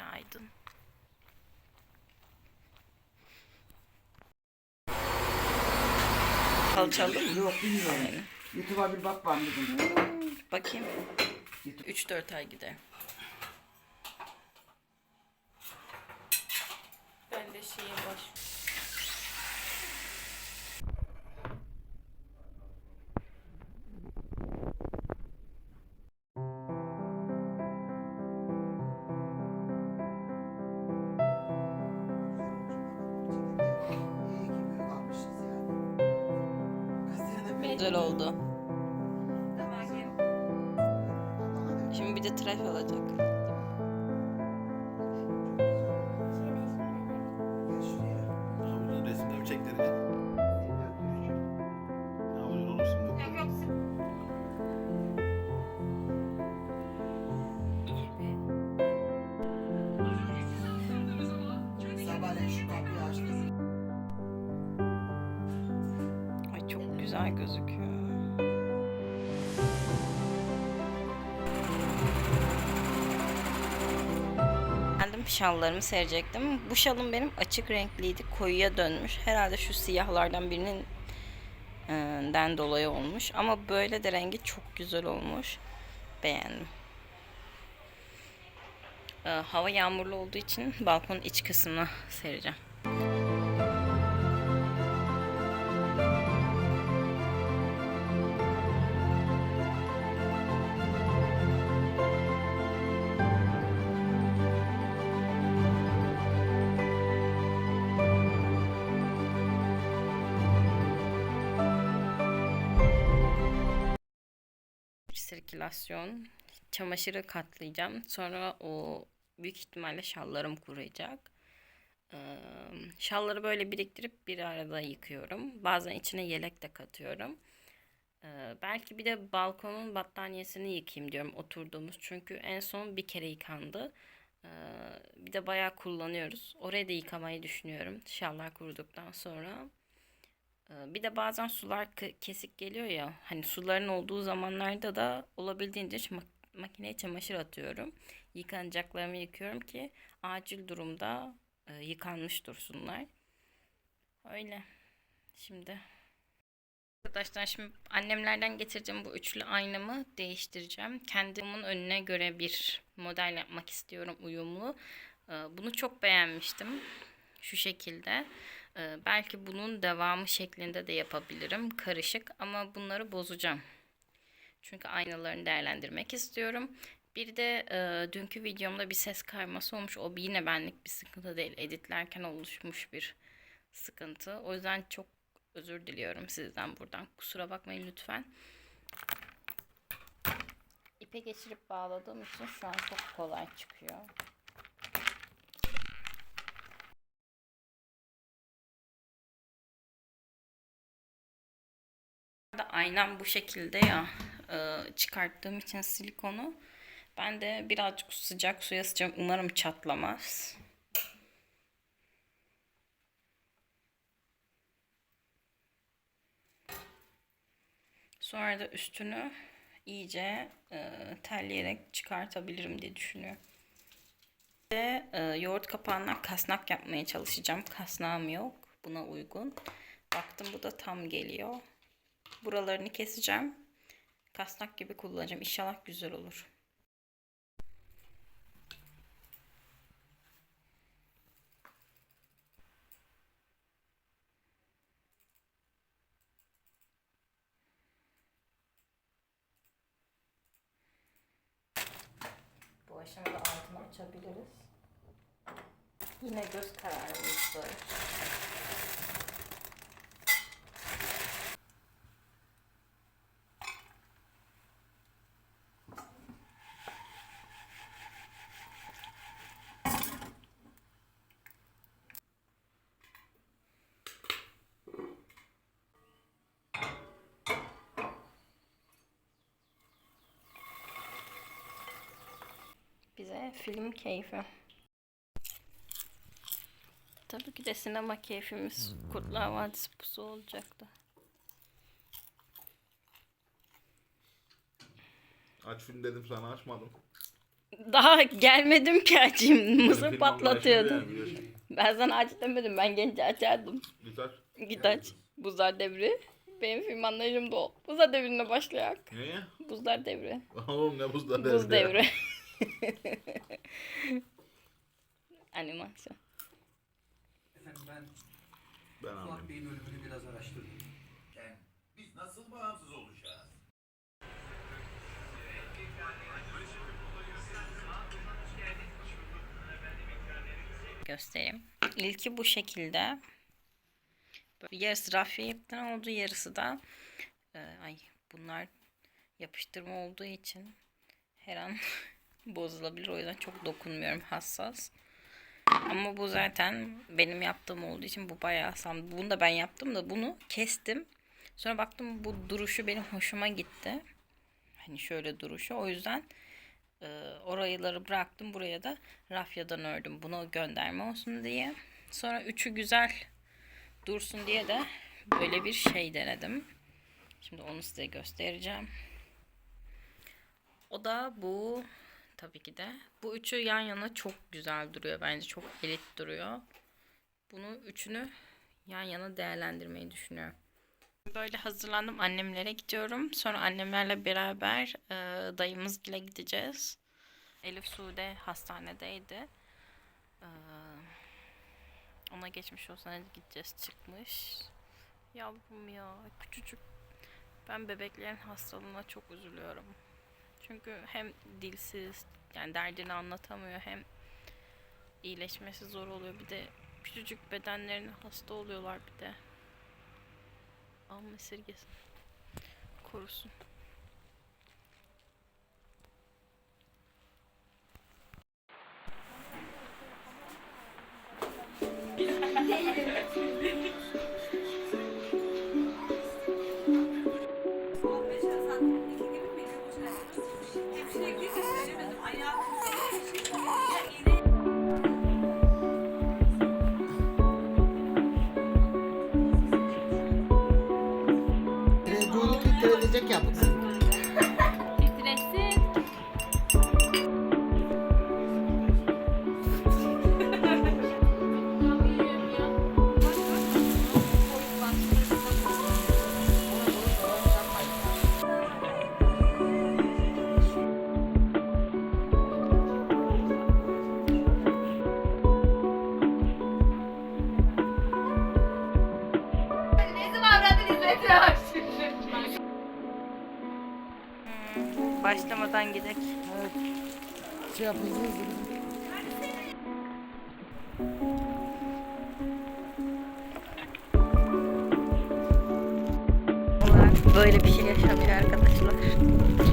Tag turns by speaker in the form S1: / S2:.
S1: Günaydın. Alçaldı mı?
S2: Yok bilmiyorum. YouTube'a bir bak ben dedim.
S1: Bakayım.
S2: YouTube.
S1: 3-4 ay gider. Ben de şeye baş... Güzel oldu. Şimdi bir de tıraş olacak.
S3: Havuzun resimlerini
S2: şu kapıyı açtım.
S1: Güzel gözüküyor. Kendim şallarımı serecektim. Bu şalım benim açık renkliydi. Koyuya dönmüş. Herhalde şu siyahlardan birinin e, den dolayı olmuş. Ama böyle de rengi çok güzel olmuş. Beğendim. E, hava yağmurlu olduğu için balkonun iç kısmına sereceğim. Sirkülasyon. Çamaşırı katlayacağım. Sonra o büyük ihtimalle şallarım kuruyacak. Şalları böyle biriktirip bir arada yıkıyorum. Bazen içine yelek de katıyorum. Belki bir de balkonun battaniyesini yıkayayım diyorum oturduğumuz. Çünkü en son bir kere yıkandı. Bir de bayağı kullanıyoruz. Orayı da yıkamayı düşünüyorum. Şallar kuruduktan sonra. Ee, Bir de bazen sular kesik geliyor ya. Hani suların olduğu zamanlarda da olabildiğince makineye çamaşır atıyorum. Yıkanacaklarımı yıkıyorum ki acil durumda e, yıkanmış dursunlar. Öyle. Şimdi Arkadaşlar şimdi annemlerden getireceğim bu üçlü aynamı değiştireceğim. Kendimin önüne göre bir model yapmak istiyorum uyumlu. Ee, Bunu çok beğenmiştim. Şu şekilde. Ee, Belki bunun devamı şeklinde de yapabilirim. Karışık ama bunları bozacağım. Çünkü aynalarını değerlendirmek istiyorum. Bir de e, dünkü videomda bir ses kayması olmuş. O yine benlik bir sıkıntı değil. Editlerken oluşmuş bir sıkıntı. O yüzden çok özür diliyorum sizden buradan. Kusura bakmayın lütfen. İpe geçirip bağladığım için şu an çok kolay çıkıyor. Da aynam bu şekilde ya e, çıkarttığım için silikonu ben de birazcık sıcak suya sıcağım umarım çatlamaz. Sonra da üstünü iyice e, telleyerek çıkartabilirim diye düşünüyorum. Ve e, yoğurt kapağından kasnak yapmaya çalışacağım. Kasnağım yok buna uygun. Baktım bu da tam geliyor. Buralarını keseceğim. Kasnak gibi kullanacağım. İnşallah güzel olur. Bu aşamada altını açabiliriz. Yine göz kararımız böyle. Film keyfi. Tabii ki de sinema keyfimiz Kurtlar Vadisi pusu olacaktı.
S3: Aç film dedim sana açmadım.
S1: Daha gelmedim ki açayım. Mısır
S3: yani, biliyorsun.
S1: Ben sana aç demedim. Ben gelince açardım.
S3: Git aç.
S1: Git aç. Buzlar devri. Benim film anlayışım da o. Buzlar devrine başlayak.
S3: Neye?
S1: Buzlar devri.
S3: Oğlum ne buzda
S1: Buz devri. Animasyon.
S4: Efendim ben
S3: Ben
S4: Fuat. Bey'in ölümünü biraz araştırdım.
S5: Biz nasıl bağımsız olacağız?
S1: göstereyim. İlki bu şekilde. Böyle Yarısı rafiyepten oldu, yarısı da e, ay bunlar yapıştırma olduğu için her an bozulabilir. O yüzden çok dokunmuyorum hassas. Ama bu zaten benim yaptığım olduğu için bu bayağı sam. Bunu da ben yaptım da bunu kestim. Sonra baktım bu duruşu benim hoşuma gitti. Hani şöyle duruşu. O yüzden e, orayıları bıraktım. Buraya da rafyadan ördüm. Bunu gönderme olsun diye. Sonra üçü güzel dursun diye de böyle bir şey denedim. Şimdi onu size göstereceğim. O da bu tabii ki de. Bu üçü yan yana çok güzel duruyor bence. Çok elit duruyor. Bunu üçünü yan yana değerlendirmeyi düşünüyorum. Böyle hazırlandım. Annemlere gidiyorum. Sonra annemlerle beraber e, dayımızgile gideceğiz. Elif Sude hastanedeydi. E, ona geçmiş olsun gideceğiz çıkmış. Yavrum ya küçücük. Ben bebeklerin hastalığına çok üzülüyorum. Çünkü hem dilsiz yani derdini anlatamıyor hem iyileşmesi zor oluyor. Bir de küçücük bedenlerine hasta oluyorlar bir de. Allah esirgesin. Korusun.
S6: 이렇게 아프다.
S1: Başlamadan gidek.
S2: Şey yapıyoruz.
S1: olarak böyle bir şey yaşanıyor arkadaşlar.